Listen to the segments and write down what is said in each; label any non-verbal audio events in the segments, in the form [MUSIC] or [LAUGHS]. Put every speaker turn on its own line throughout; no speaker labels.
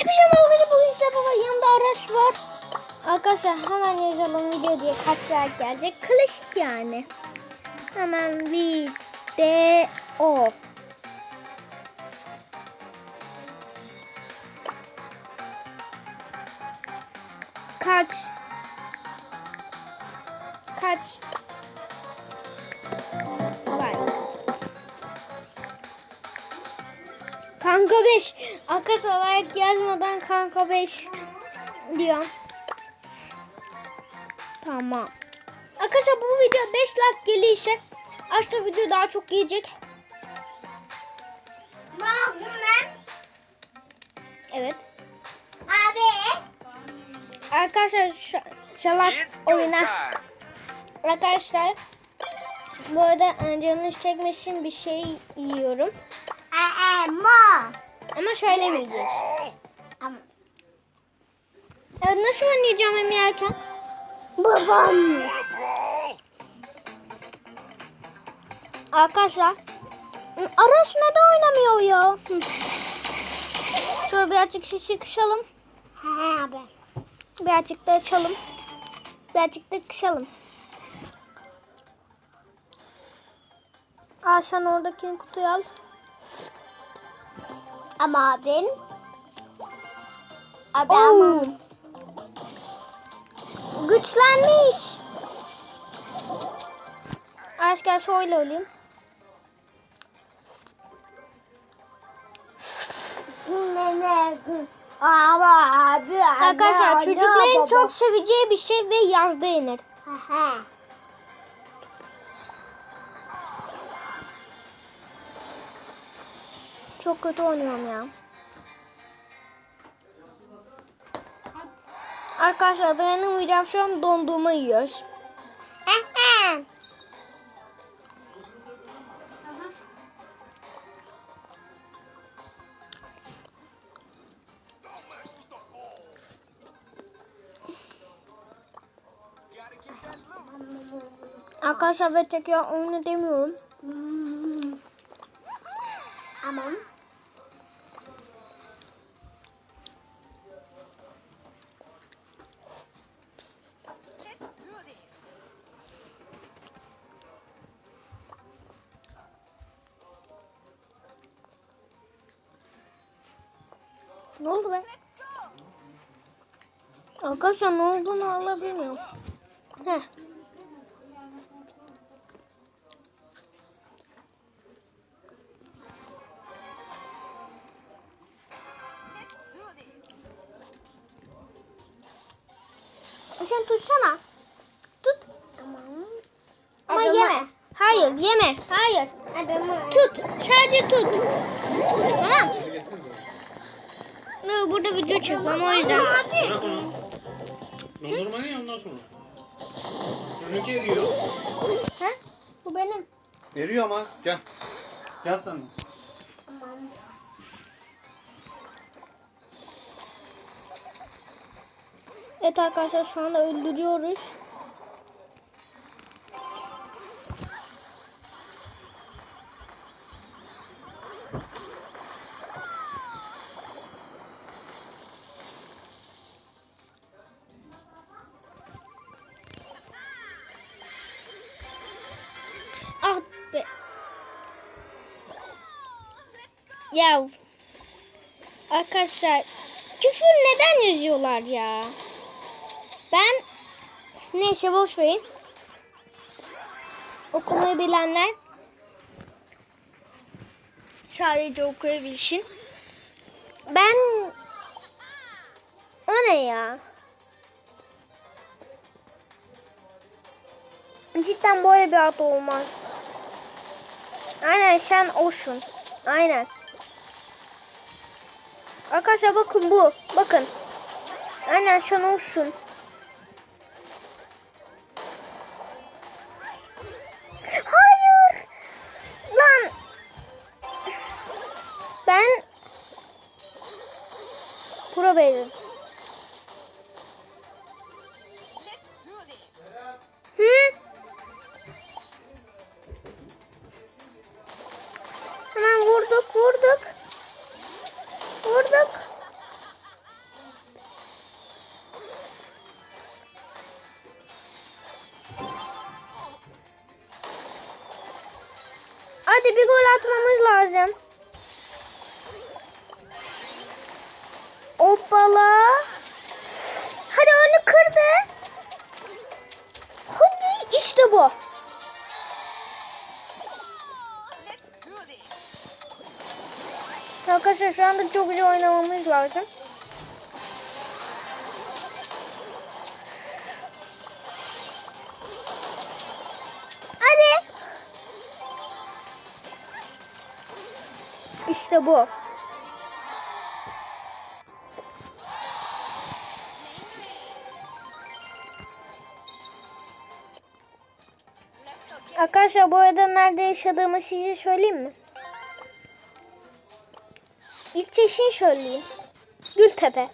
Hepinize merhaba bugün size baba yanımda araç var. Arkadaşlar hemen yazalım video diye kaç saat gelecek. Klasik yani. Hemen video. Kaç Kanka 5. Arkadaşlar like yazmadan kanka 5 diyor. Tamam. Arkadaşlar bu video 5 like gelirse aslında video daha çok gelecek.
Mahmut
Evet.
abi.
Arkadaşlar şalak oyuna. Arkadaşlar bu arada e, canınız çekmek için bir şey yiyorum.
Aa, ma.
Ama şöyle.
Ama
Evet, nasıl oynayacağım hem yerken?
babam.
Arkadaşlar araç neden oynamıyor ya? Şöyle birazcık şişi kışalım.
He abi.
Birazcık da açalım. Birazcık da kışalım. Sen oradaki kutuyu al.
Ama abim. Abi ama.
Güçlenmiş. Gel şöyle olayım. Arkadaşlar çocukların çok seveceği bir şey ve yazda yenir. Çok kötü oynuyorum ya. Arkadaşlar dayanamayacağım şu an dondurma
he.
Arkadaşlar ben tekrar oyunu demiyorum.
Hmm. Aman.
Ne oldu be? Arkadaşlar ne olduğunu alabiliyorum. Heh. Sen tutsana. Tut. Ama
Adamı-
yeme. Hayır yeme. Hayır.
Adamı.
Tut. Sadece tut. Tamam. No, burada video çekiyorum o yüzden.
Bırak onu. Dondurma ne ondan sonra? Çocuk eriyor.
Ha? Bu benim.
Eriyor ama. Gel. Gel sen de.
Evet arkadaşlar şu anda öldürüyoruz. Ah. Ya arkadaşlar küfür neden yazıyorlar ya? Ben neyse boş verin. Okumayı bilenler sadece okuyabilsin. Ben o ne ya? Cidden böyle bir ad olmaz. Aynen sen olsun. Aynen. Arkadaşlar bakın bu. Bakın. Aynen sen olsun. Lazım. Hoppala. Hadi onu kırdı. Hadi işte bu. Arkadaşlar şu anda çok güzel oynamamız lazım. İşte bu. Arkadaşlar bu arada nerede yaşadığımı size söyleyeyim mi? İlçesini söyleyeyim. Gültepe.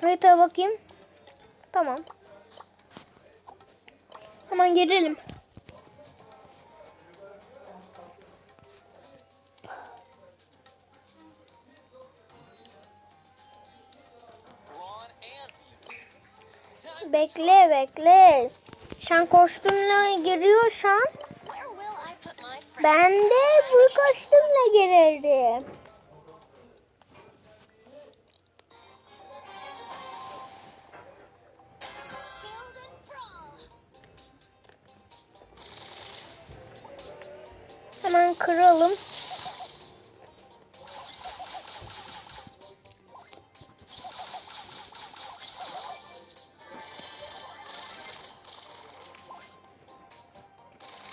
Haritaya bakayım. Tamam. Hemen girelim. Bekle bekle. Sen kostümle giriyorsan ben de bu kostümle girerim.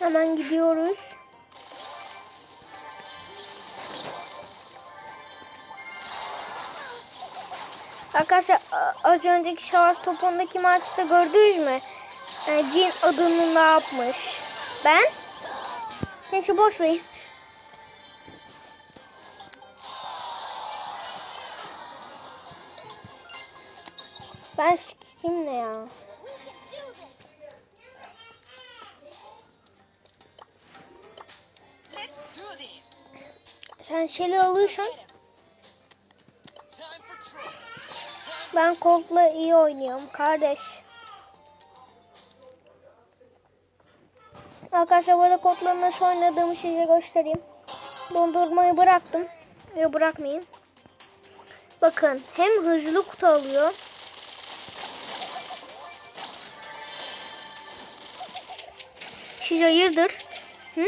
Hemen gidiyoruz. Arkadaşlar az önceki şans topundaki maçta gördünüz mü? E, Jin adını ne yapmış? Ben? Neyse boş verin. Ben ne ya? Sen şeyi alırsan ben Colt'la iyi oynuyorum kardeş. Arkadaşlar böyle Colt'la nasıl oynadığımı size göstereyim. Dondurmayı bıraktım. Ve bırakmayayım. Bakın hem hızlı kutu alıyor. Siz hayırdır? Hı?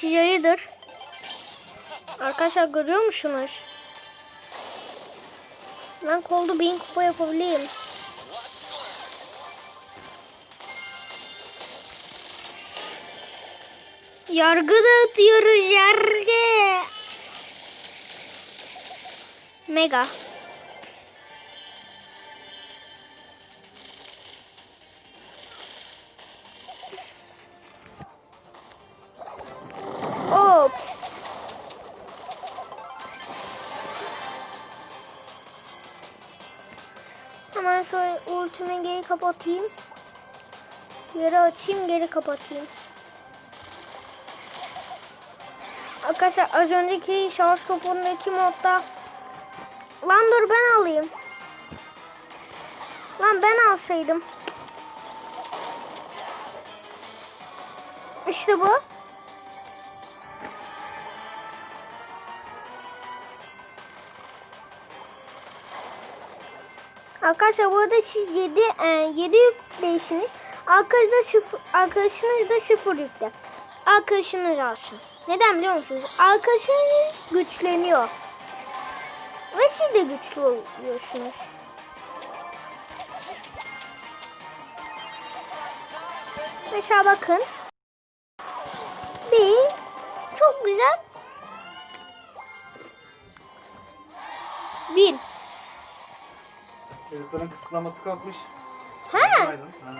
Siz hayırdır? Arkadaşlar görüyor musunuz? Ben kolda bin kupa yapabileyim. Yargı dağıtıyoruz yargı. Mega. Ultimi geri kapatayım. Geri açayım geri kapatayım. Arkadaşlar az önceki şarj topundaki modda Lan dur ben alayım. Lan ben alsaydım. İşte bu. Arkadaşlar bu arada siz 7 e, 7 yükleysiniz. Arkadaşlar sıfır, arkadaşınız da sıfır yükle. Arkadaşınız alsın. Neden biliyor musunuz? Arkadaşınız güçleniyor. Ve siz de güçlü oluyorsunuz. Mesela bakın. Bir çok güzel. Bin.
Çocukların kısıtlaması kalkmış.
Ha?
Günaydın. Ha.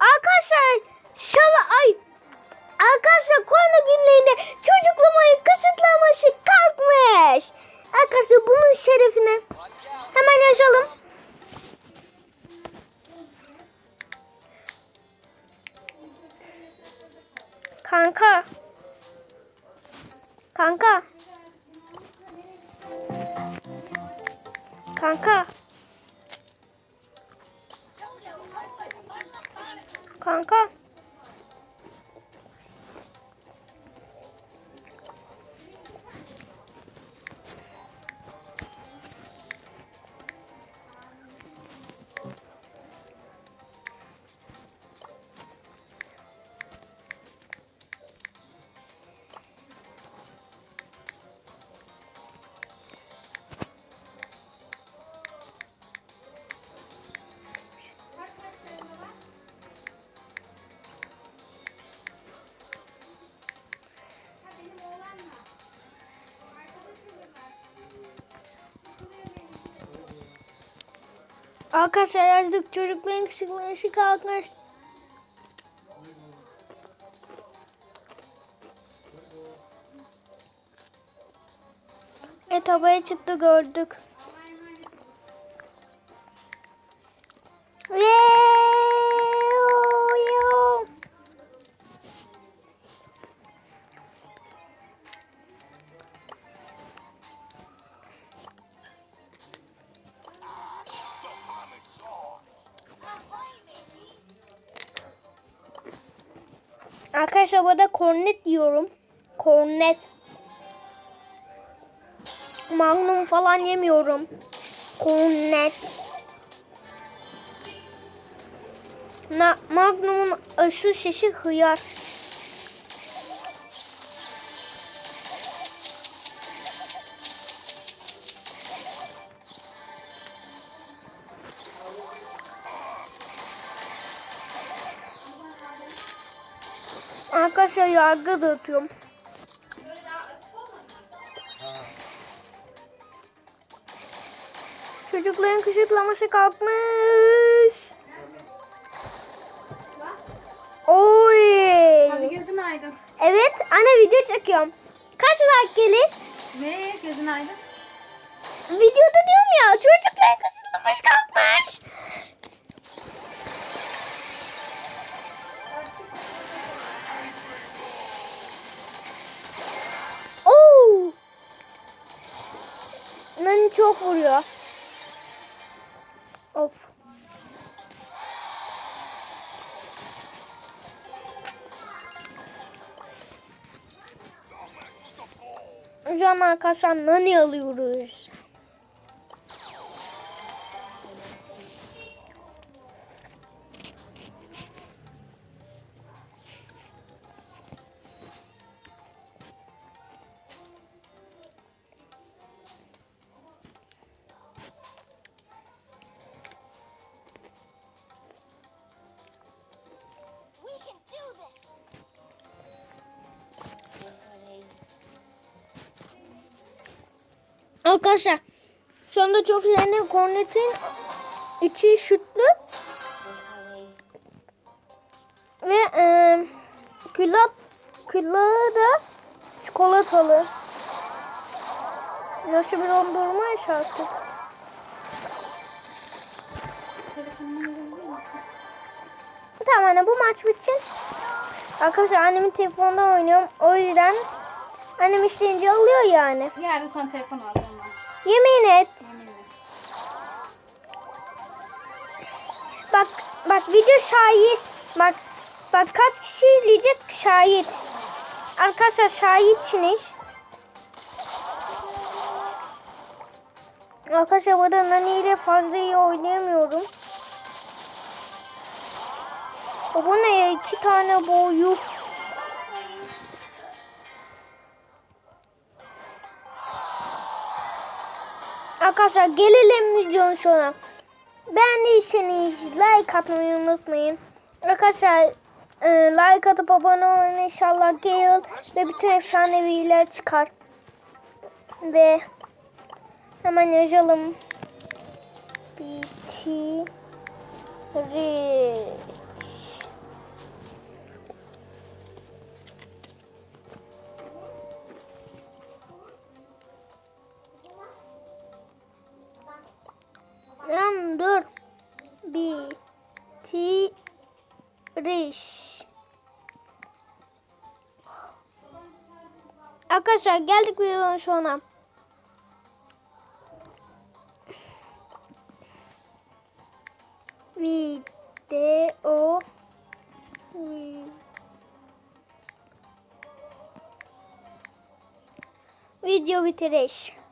Arkadaşlar şala ay Arkadaşlar korona günlerinde çocuklamayı kısıtlaması kalkmış. Arkadaşlar bunun şerefine hemen yazalım. Kanka. Kanka. Kanka. Kanka. Arkadaşlar yazdık çocukların kışkırtması kalkmış. Evet havaya çıktı gördük. Arkadaşlar burada kornet diyorum. Kornet. Magnum falan yemiyorum. Kornet. Na, Magnum'un aşı şişi hıyar. Arkadaşlar yargı dağıtıyorum. Çocukların kışıklaması kalkmış. Oy.
Hadi gözün aydın.
Evet anne video çekiyorum. Kaç like gelir?
Ne gözün aydın?
Videoda diyorum ya çocukların kışıklaması kalkmış. Nani çok vuruyor. Of. Şu an arkadaşlar nani alıyoruz. Arkadaşlar şu anda çok yeni kornetin içi sütlü ve e, külah külahı da çikolatalı. Nasıl bir dondurma iş artık. Tamam anne bu maç bitsin. Arkadaşlar annemin telefonundan oynuyorum. O yüzden annem işleyince alıyor yani.
Yarın sana telefon alacağım ben.
Yemin et.
Yeminle.
Bak bak video şahit. Bak bak kaç kişi izleyecek şahit. Arkadaşlar şahitsiniz. Arkadaşlar burada Nani ile fazla iyi oynayamıyorum. O bu ne ya? İki tane boyu. Arkadaşlar gelelim videonun sonuna. Beğendiyseniz like atmayı unutmayın. Arkadaşlar e, like atıp abone olun inşallah Gale ve bütün efsaneviler çıkar. Ve hemen yazalım. Bitiriş. Lan dur. Bitiriş. Arkadaşlar geldik videonun sonuna. Video. Video bitiriş.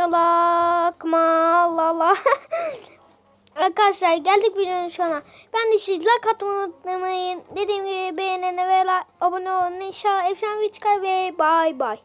Şalak ma la la. [LAUGHS] Arkadaşlar geldik videonun sonuna. Ben de siz like atmayı unutmayın. Dediğim gibi beğenene ve like, abone olun. İnşallah efsane bir çıkar ve bay bay.